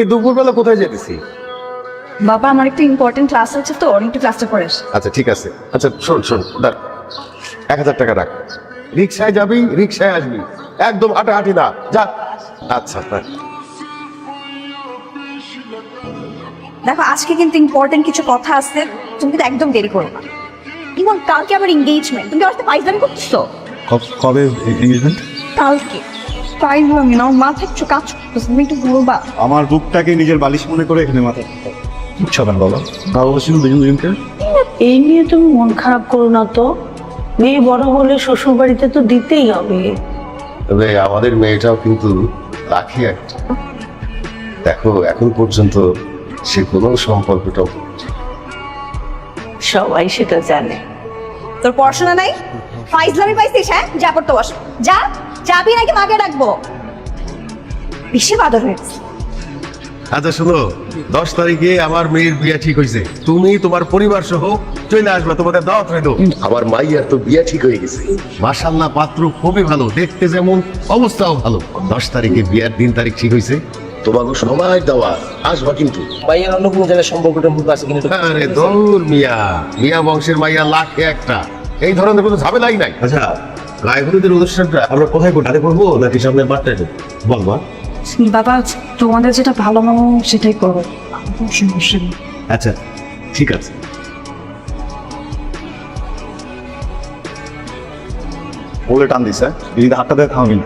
এই দুপুরবেলা কোথায় যেতেছি? বাবা আমার একটা ইম্পর্টেন্ট ক্লাস আছে তো একটু ক্লাসটা করে আচ্ছা ঠিক আছে। আচ্ছা শোন শোন দাঁড়। এক হাজার টাকা রাখ। রিক্সায় যাবি রিক্সায় আসবি। একদম হাঁটাহাঁটি না। যা। আচ্ছা দেখো আজকে কিন্তু ইম্পর্টেন্ট কিছু কথা আছে তুমি কিন্তু একদম দেরি করো না। এবং কালকে আবার এঙ্গেজমেন্ট তুমি আসতে পাইজামি করতেছো কবে এঙ্গেজমেন্ট কালকে। পাইজামি না আমার মাথায় কিছু কাজ করতেছে তুমি একটু বলবা। আমার বুকটাকে নিজের বালিশ মনে করে এখানে মাথা ইচ্ছা কেন বাবা ভালোবাসি দুজন দুজনকে এই নিয়ে তুমি মন খারাপ করো না তো। মেয়ে বড় হলে শ্বশুর বাড়িতে তো দিতেই হবে। তবে আমাদের মেয়েটাও কিন্তু রাখি একটা। দেখো এখন পর্যন্ত সে কোনো সম্পর্কটা সবাই সেটা জানে। তোর পড়াশোনা নাই? ফাইজলামি পাইছিস হ্যাঁ? যা পড়তে বস। যা। যাবি নাকি মাকে ডাকবো? বেশি বাদর হয়েছে আচ্ছা শোনো দশ তারিখে আমার মেয়ের বিয়ে ঠিক হয়েছে। তুমি তোমার পরিবার সহ চলে আসবে তোমাদের দাওয়াত রইল। আমার মাইয়ার তো বিয়ে ঠিক হয়ে গেছে। মাসাল্লাহ পাত্র খুবই ভালো দেখতে যেমন অবস্থাও ভালো। দশ তারিখে বিয়ার দিন তারিখ ঠিক হয়েছে। তোমাকে সময় দেওয়া আসবা কিন্তু। ভাইয়ের অন্য কোনো জায়গায় সম্পর্কটা মুখ আছে কিনা একটু আরে দৌড় মিয়া মিয়া বংশের মাইয়া লাখে একটা। এই ধরনের কোনো ঝামেলাই নাই। আচ্ছা গায়ে হলুদের অনুষ্ঠানটা আমরা কোথায় করব? আরে করব নাকি সামনে মাঠটা বল মা বাবা তোমাদের যেটা ভালো মনে সেটাই সমস্যা নেই আচ্ছা ঠিক আছে। বলে টান দিস হ্যাঁ যদি হাতটা দেয় খাওয়াবি না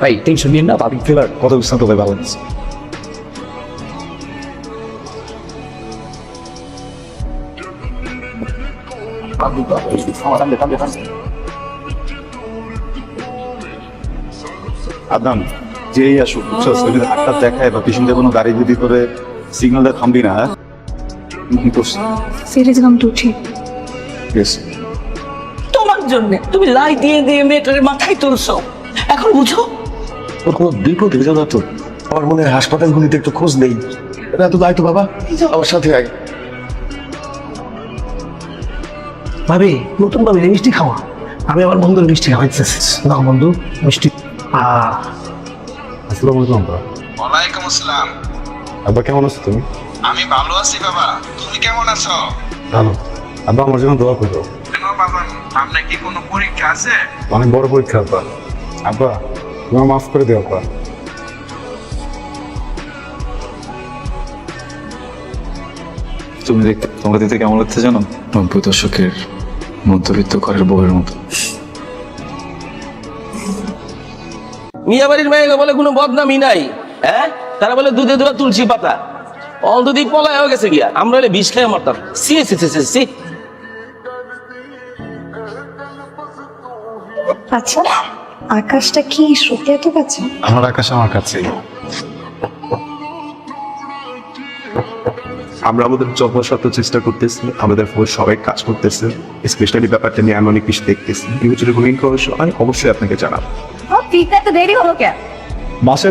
ভাই টেনশন নিয়ে না ভাবি ফেলার কত বিস্তান্ত তোকে ব্যালেন্স আদান যেই আসুক বুঝছস যদি দেখায় বা পিছন দিয়ে কোনো গাড়ি যদি করে সিগন্যাল দেয় থামবি না হ্যাঁ। সিরিজ গাম তোমার জন্য তুমি লাই দিয়ে দিয়ে মেয়েটার মাথায় তুলছো। এখন বুঝো? তোর কোনো বিপদ হয়ে তো আমার মনে হয় হাসপাতালগুলিতে একটু খোঁজ নেই। এটা তো দায়িত্ব বাবা। আমার সাথে আয়। ভাবি নতুন ভাবি মিষ্টি খাওয়া। আমি আমার বন্ধুর মিষ্টি খাওয়াইতেছি। না বন্ধু মিষ্টি আসসালামু আলাইকুম ওয়ালাইকুম আসসালাম। আব্বা কেমন আছো তুমি? আমি ভালো আছি বাবা। তুমি কেমন আছো? ভালো। আব্বা আমার জন্য দোয়া করো। কেন বাবা? আপনার কি কোনো পরীক্ষা আছে? অনেক বড় পরীক্ষা আব্বা। আব্বা তোমার মাফ করে দেও আব্বা। তুমি দেখতে তোমরা দেখতে কেমন লাগছে জানো? নব্বই দশকের মধ্যবিত্ত ঘরের বউয়ের মতো। মিয়া বাড়ির মেয়ে বলে কোনো বদনামই নাই হ্যাঁ? তারা বলে দুধে দুধা তুলসী পাতা। অলরেডি পলায় হয়ে গেছে গিয়া। আমরা হলে বিষ খেয়ে মারতাম। সি সি সি সি সি আচ্ছা আকাশটা কি সত্যি এত কাছে? আমার আকাশ আমার কাছে। আমরা আমাদের যথাসাধ্য চেষ্টা করতেছি আমাদের ফোর সবাই কাজ করতেছে স্পেশালি ব্যাপারটা নিয়ে আমি অনেক কিছু দেখতেছি। কেউ যদি কোনো ইনফরমেশন অবশ্যই আপনাকে জানাব। ফিরতে এত দেরি হলো কেন?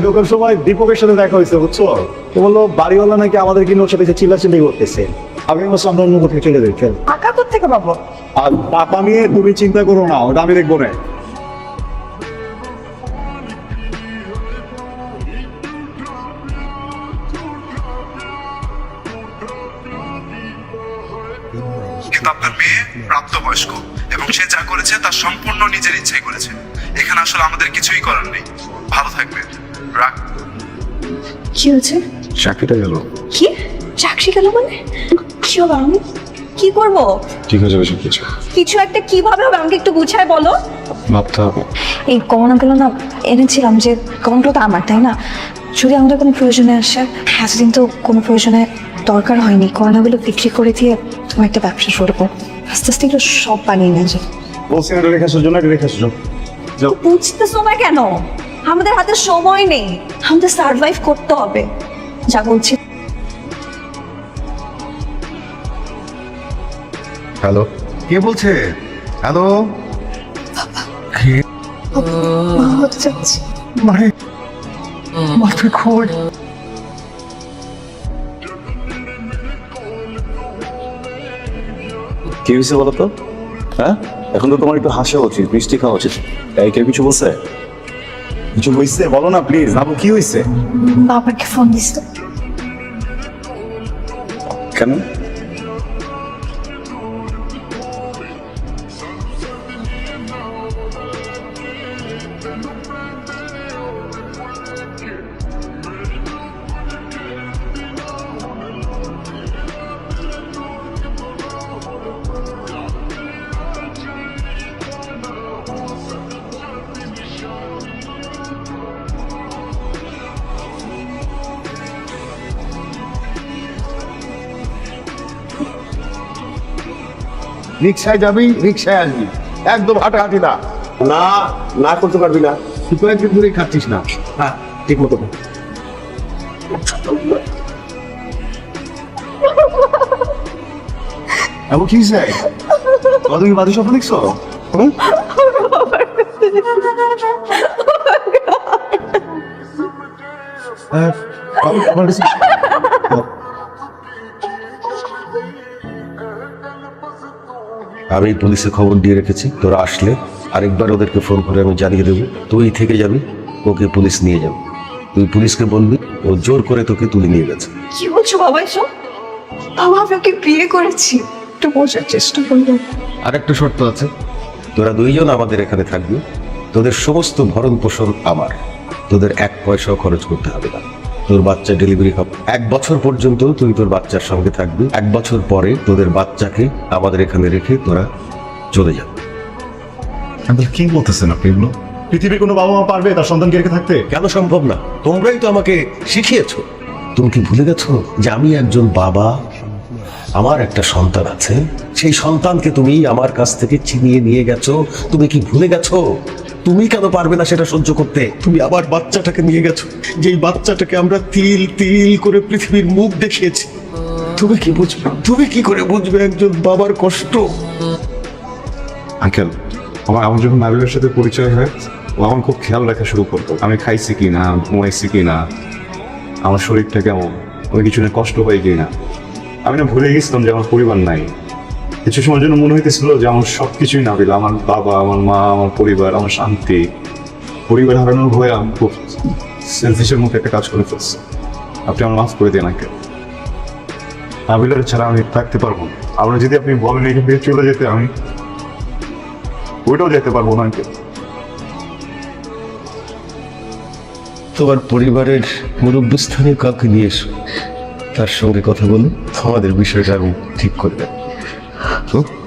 ঢোকার সময় দীপকের সাথে দেখা হয়েছে বুঝছ? তো বলল বাড়িওয়ালা নাকি আমাদের কিনে ওর সাথে চিল্লাচিল্লি করতেছে? আমি বলছি আমরা অন্য কোথাও চলে যাই চল। টাকা কোথেকে পাবো? আর টাকা নিয়ে তুমি চিন্তা করো না ওটা আমি দেখব না। কিন্তু আপনার মেয়ে প্রাপ্তবয়স্ক এবং সে যা করেছে তা সম্পূর্ণ নিজের ইচ্ছাই করেছে। এখানে আসলে আমাদের কিছুই করার নেই। ভালো থাকবেন। রাখ। কি হয়েছে? চাকরিটা গেল। কি? চাকরি গেল মানে? কি হবে আমি? কি করব? ঠিক হয়ে যাবে সব কিছু কিছু একটা কীভাবে হবে আমাকে একটু গুছায় বলো। ভাবতে হবে। এই গহনাগুলো না এনেছিলাম যে গহনাগুলো তো আমার তাই না? যদি আমাদের কোনো প্রয়োজনে আসে এতদিন তো কোনো প্রয়োজনে দরকার হয়নি। গহনাগুলো বিক্রি করে দিয়ে তোমার একটা ব্যবসা শুরু করো আস্তে আস্তে এগুলো সব বানিয়ে নিয়ে যাও বলছি এটা রেখে আসো জন্য রেখে আসো। যাও বুঝতেছো না কেন? আমাদের হাতে সময় নেই। আমাদের সার্ভাইভ করতে হবে। যা বলছি। হ্যালো। কে বলছে? হ্যালো? মানে মাথা খোল। কি হয়েছে বলো তো? হ্যাঁ? এখন তো তোমার একটু হাসা উচিত মিষ্টি খাওয়া উচিত। তাই কেউ কিছু বলছে? কিছু হয়েছে বলো না প্লিজ বাবু কি হয়েছে বাবাকে ফোন দিস কেন? রিক্সায় যাবি রিক্সায় আসবি। একদম হাঁটাহাঁটি না। না না করতে পারবি না। তুই তো একদিন ধরেই খাচ্ছিস না। হ্যাঁ ঠিক মতো। আবু কি হয়েছে? তুমি কি স্বপ্ন দেখছ? আমার কাছে আমি পুলিশে খবর দিয়ে রেখেছি তোরা আসলে আরেকবার ওদেরকে ফোন করে আমি জানিয়ে দেবো তুই থেকে যাবি ওকে পুলিশ নিয়ে যাবে। তুই পুলিশকে বলবি ও জোর করে তোকে তুলে নিয়ে গেছে। কি বলছো বাবা এসব? বাবা আপনাকে বিয়ে করেছি একটু বোঝার চেষ্টা করব আর একটা শর্ত আছে তোরা দুইজন আমাদের এখানে থাকবি তোদের সমস্ত ভরণ পোষণ আমার তোদের এক পয়সাও খরচ করতে হবে না। তোর বাচ্চা ডেলিভারি হবে। এক বছর পর্যন্ত তুই তোর বাচ্চার সঙ্গে থাকবি। এক বছর পরে তোদের বাচ্চাকে আমাদের এখানে রেখে তোরা চলে যাবে। আঙ্কেল কি বলতেছেন আপনি এগুলো? পৃথিবীর কোনো বাবা মা পারবে তার সন্তানকে রেখে থাকতে? কেন সম্ভব না? তোমরাই তো আমাকে শিখিয়েছো। তুমি কি ভুলে গেছো যে আমি একজন বাবা? আমার একটা সন্তান আছে। সেই সন্তানকে তুমি আমার কাছ থেকে চিনিয়ে নিয়ে গেছো। তুমি কি ভুলে গেছো? তুমি কেন পারবে না সেটা সহ্য করতে? তুমি আবার বাচ্চাটাকে নিয়ে গেছো যেই বাচ্চাটাকে আমরা তিল তিল করে পৃথিবীর মুখ দেখিয়েছি। তুমি কি বুঝবে? তুমি কি করে বুঝবে একজন বাবার কষ্ট? আঙ্কেল আমার আমার যখন নাবিলের সাথে পরিচয় হয় ও আমার খুব খেয়াল রাখা শুরু করতো। আমি খাইছি কি না ঘুমাইছি কি না আমার শরীরটা কেমন আমি কিছু না কষ্ট পাই কি না। আমি না ভুলে গেছিলাম যে আমার পরিবার নাই। কিছু সময়ের জন্য মনে হইতেছিল যে আমার সব কিছুই নাবিল আমার বাবা, আমার মা, আমার পরিবার, আমার শান্তি। পরিবার হারানোর ভয়ে আমি খুব সেলফিসের মতো একটা কাজ করে ফেলছি। আপনি আমার মাফ করে দেন আঙ্কেল নাবিলার ছাড়া আমি থাকতে পারব না। আমরা যদি আপনি বলেন এখান থেকে চলে যেতে, আমি ওইটাও যেতে পারব না আঙ্কেল। তোমার পরিবারের মুরব্বস্থানীয় কাউকে নিয়ে এসো। তার সঙ্গে কথা বলে তোমাদের বিষয়টা আমি ঠিক করে দেব। huh?